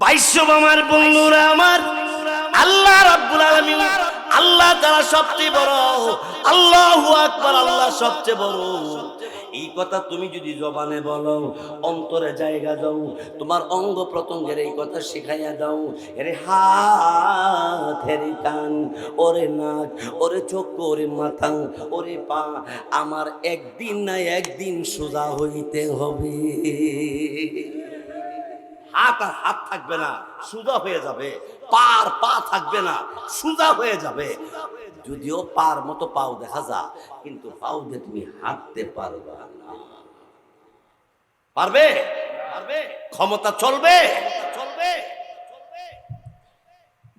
বাইশব আমার বন্ধুরা আমার। আল্লাহ রাব্বুল আলামিন আল্লাহ তারা সবচেয়ে বড়। আল্লাহু আকবার, আল্লাহ সবচেয়ে বড়। এই কথা তুমি যদি জবানে বলো, অন্তরে জায়গা দাও, তোমার অঙ্গ প্রত্যঙ্গের এই কথা শিখাইয়া দাও। এরে হাত হেরে কান, ওরে নাক, ওরে চোখ, ওরে মাথা, ওরে পা, আমার একদিন না একদিন সোজা হইতে হবে। হাত হাত থাকবে না, সুজা হয়ে যাবে, পার পা থাকবে না, সুজা হয়ে যাবে। যদিও পার মতো পাও দেখা যা কিন্তু পাও দিয়ে তুমি হাঁটতে পারবে না। পারবে? পারবে। ক্ষমতা চলবে? চলবে।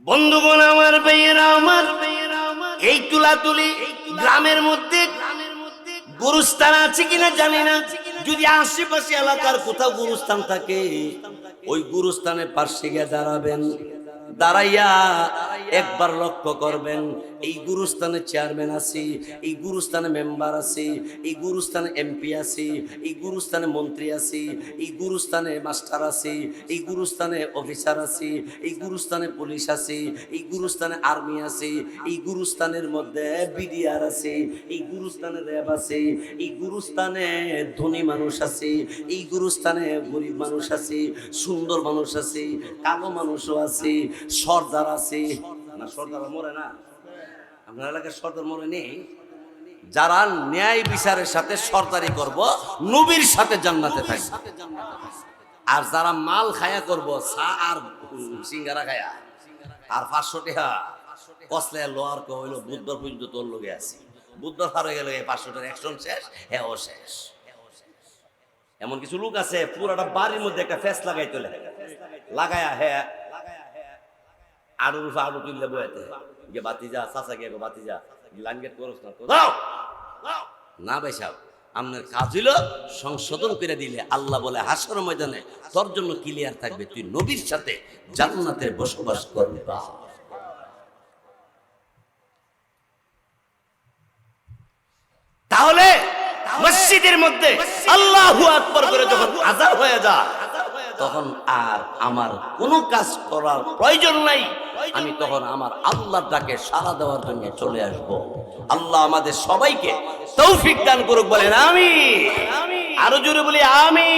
বন্ধুগণ আমার বেয়েরা আমার, এই তুলাতুলি গ্রামের মধ্যে গুরুস্থান আছে কিনা জানি না। যদি আশেপাশে এলাকার কোথাও গুরুস্থান থাকে ওই গুরুস্থানের পাশে গিয়ে দাঁড়াবেন। দাঁড়াইয়া একবার লক্ষ্য করবেন এই গুরুস্থানে চেয়ারম্যান আছে এই গুরুস্থানে মেম্বার আছে এই গুরুস্থানে এমপি আছে এই গুরুস্থানে মন্ত্রী আছে এই গুরুস্থানে মাস্টার আছে এই গুরুস্থানে অফিসার আছে এই গুরুস্থানে পুলিশ আছে এই গুরুস্থানে আর্মি আছে এই গুরুস্থানের মধ্যে বিডিআর আছে এই গুরুস্থানে র্যাব আছে এই গুরুস্থানে ধনী মানুষ আছে এই গুরুস্থানে গরিব মানুষ আছে সুন্দর মানুষ আছে কালো মানুষও আছে সর্দার আছে না সর্দার মরে না। আপনার এলাকার সর্দার মরে নেই। যারা ন্যায় বিচারের সাথে সর্দারি করব, নবীর সাথে জান্নাতে থাকবে। আর যারা মাল খায়া করব, চা আর সিঙ্গারা খায়া, আর পাঁচশো টাকা কসলে লোয়ার কে হইল, বুধবার পর্যন্ত তোর লোকে আছি। বুধবার পার হয়ে গেল, এই পাঁচশো টাকার অ্যাকশন শেষ হ্যাঁ ও শেষ। এমন কিছু লোক আছে, পুরাটা বাড়ির মধ্যে একটা ফেস লাগাই তোলে লাগায়া হ্যাঁ আড়ুর উপর আড়ু তুললে বয়েতে গিয়ে বাতি চাচা গিয়ে বাতি লাইন গেট করস না দাও না ভাই সাহেব আপনার কাজ হইল সংশোধন করে দিলে আল্লাহ বলে হাসর ময়দানে তোর জন্য ক্লিয়ার থাকবে তুই নবীর সাথে জান্নাতে বসবাস করবি। তাহলে মসজিদের মধ্যে আল্লাহু আকবার করে যখন আজান হয়ে যায় তখন আর আমার কোনো কাজ করার প্রয়োজন নাই। আমি তখন আমার আল্লাহর ডাকে সাড়া দেওয়ার জন্য চলে আসব। আল্লাহ আমাদের সবাইকে তৌফিক দান করুক, বলেন আমি আরও জোরে বলি আমি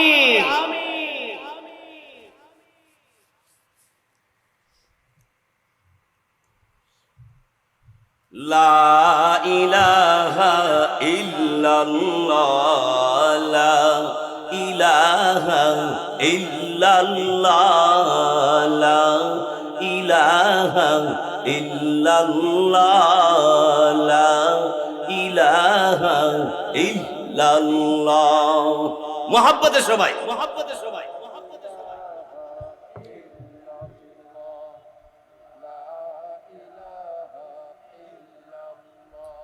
লা ইলাহা ইল্লাল্লাহ ইলাহা সবাই মোহাব্বতে সবাই।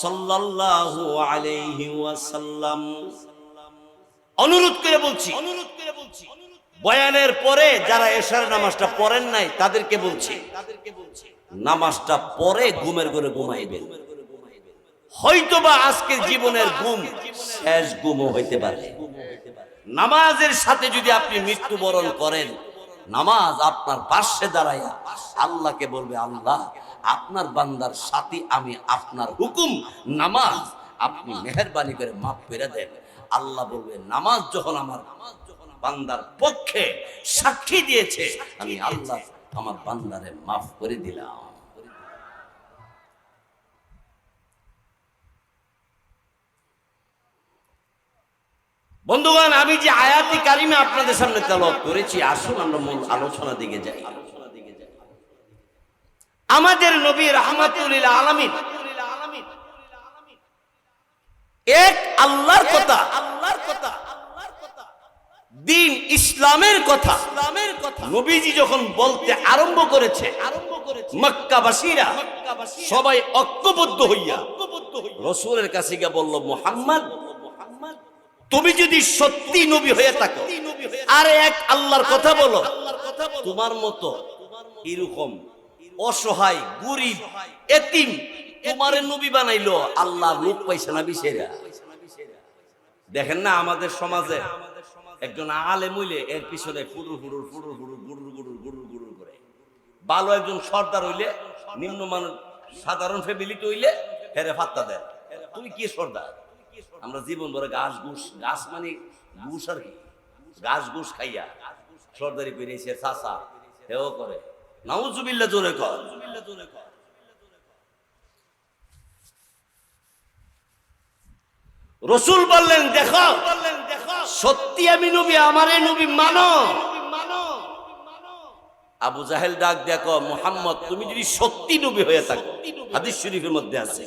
সাল্লাল্লাহু অনুরোধ করে বলছি অনুরোধ করে বলছি, বয়ানের পরে যারা এশার নামাজটা পড়েন নাই তাদেরকে বলছি তাদেরকে নামাজটা পরে ঘুমের ঘরে ঘুমাইবেন। হয়তোবা আজকের জীবনের ঘুম শেষ ঘুমও হইতে পারে। নামাজের সাথে যদি আপনি মৃত্যুবরণ করেন নামাজ আপনার পাশে দাঁড়াইয়া আল্লাহকে বলবে আল্লাহ আপনার বান্দার সাথী আমি আপনার হুকুম নামাজ আপনি মেহরবানি করে মাফ করে দেন। আল্লাহ বলবে নামাজ যখন আমার বান্দার পক্ষে সাক্ষী দিয়েছে আমি আল্লাহ আমার বান্দারে মাফ করে দিলাম। বন্ধুগণ, আমি যে আয়াতি কারিমে আপনাদের সামনে তেলাওয়াত করেছি, আসুন আমরা মূল আলোচনা দিকে যাই। আমাদের নবী রহমাতুল্লিল আলামিন এক আল্লাহর কথা আল্লাহর কথা দিন ইসলামের কথা ইসলামের কথা নবীজি যখন বলতে আরম্ভ করেছে আরম্ভ করেছে, মক্কাবাসীরা সবাই ঐক্যবদ্ধ হইয়া রসুলের কাছে গিয়ে বলল, মোহাম্মদ তুমি যদি সত্যি নবী হয়ে থাকো, আর এক আল্লাহর কথা বলো, তোমার মতো এরকম অসহায়, গরিব, এতিম তোমারে নবী বানাইলো আল্লাহ লোক পাইছে না বিশেরা দেখেন না আমাদের সমাজে একজন আলে মইলে এর পিছনে ফুরুর ফুরুর ফুরুর ফুরুর, গুরুর গুরুর গুরুর গুরুর করে। ভালো একজন সর্দার হইলে নিম্ন মানুষ সাধারণ ফ্যামিলিতে হইলে হেরে ফাত্তা দেয়। তুমি কি সর্দার? আমরা জীবন ভরে ঘাস, ঘুষ, ঘাস মানে ঘুষ আর কি। ঘাস, ঘুষ খাইয়া সর্দারি পেরেছে চাষা হেও করে। নাউজুবিল্লা জোরে কর। রসুল বললেন, দেখো, সত্যি আমি নবী, আমারে নবী মানো। আবু জাহেল ডাক দেখো মোহাম্মদ, তুমি যদি সত্যি নবী হয়ে থাকো, হাদিস শরীফের মধ্যে আছে।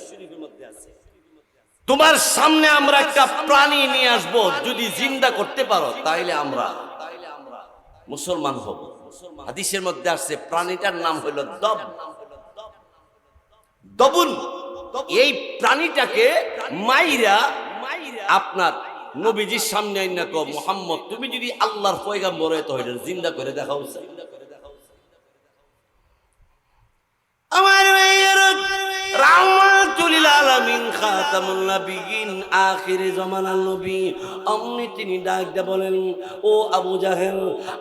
তোমার সামনে আমরা একটা প্রাণী নিয়ে আসব, যদি জিন্দা করতে পারো, তাইলে আমরা মুসলমান হব। হাদিসের মধ্যে আসছে, প্রাণীটার নাম হলো দব। দবুন, এই প্রাণীটাকে মাইরা আপনার নবীজির সামনে আইনা কো মোহাম্মদ, তুমি যদি আল্লাহর পয়গাম্বর হয়ে তো হইলে জিন্দা করে দেখাও আমার ভাইয়ের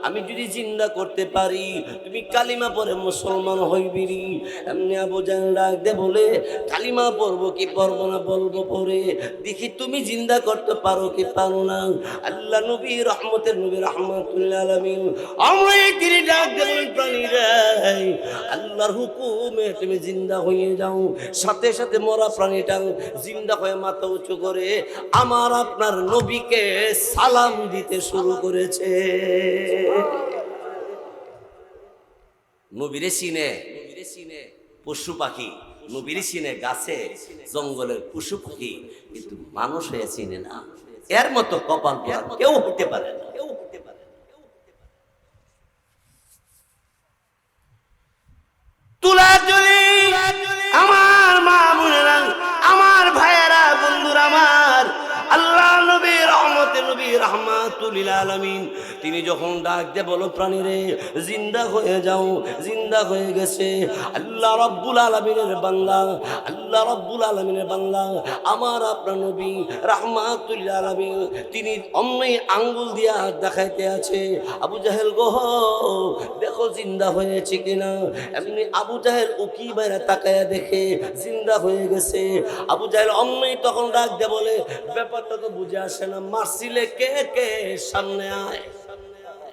আমি যদি জিন্দা করতে পারি, তুমি কালিমা পরে মুসলমান হইবিরি এমনি আবু জাহেল ডাক দিয়ে বলে, কালিমা কি না, বলব পরে? দেখি তুমি জিন্দা করতে পারো কি, পারো না? আল্লাহ নবী রহমতের নবী রহমাতুল্লাহ আল্লাহর হুকুমে তুমি জিন্দা হয়ে যাও। সাথে সাথে মরা প্রাণীটা জিন্দা হয়ে মাথা উঁচু করে আমার আপনার নবীকে সালাম দিতে শুরু করেছে। নবীরে চিনে পশু পাখি, নবীরে চিনে গাছে, জঙ্গলের পশু পাখি, কিন্তু মানুষ হয়ে চিনে না। এর মতো কপাল কেউ হতে পারে না। আলামিন। তিনি যখন ডাক দে বলো, প্রাণীরে, জিন্দা হয়ে যাও, জিন্দা হয়ে গেছে। আল্লাহ রব্বুল আলমিনের বাংলা আল্লাহ রব্বুল আলমিনের বাংলা আমার আপনার নবী রহমাতুল আলমিন, তিনি অন্যই আঙ্গুল দিয়া দেখাইতে আছে, আবু জাহেল গোহ দেখো জিন্দা হয়েছে কিনা? এমনি আবু জাহেল উকি বাইরে তাকায়া দেখে, জিন্দা হয়ে গেছে। আবু জাহেল অন্যই তখন ডাক দে বলে, ব্যাপারটা তো বুঝে আসে না। মারছিলে কে কে সামনে আয়।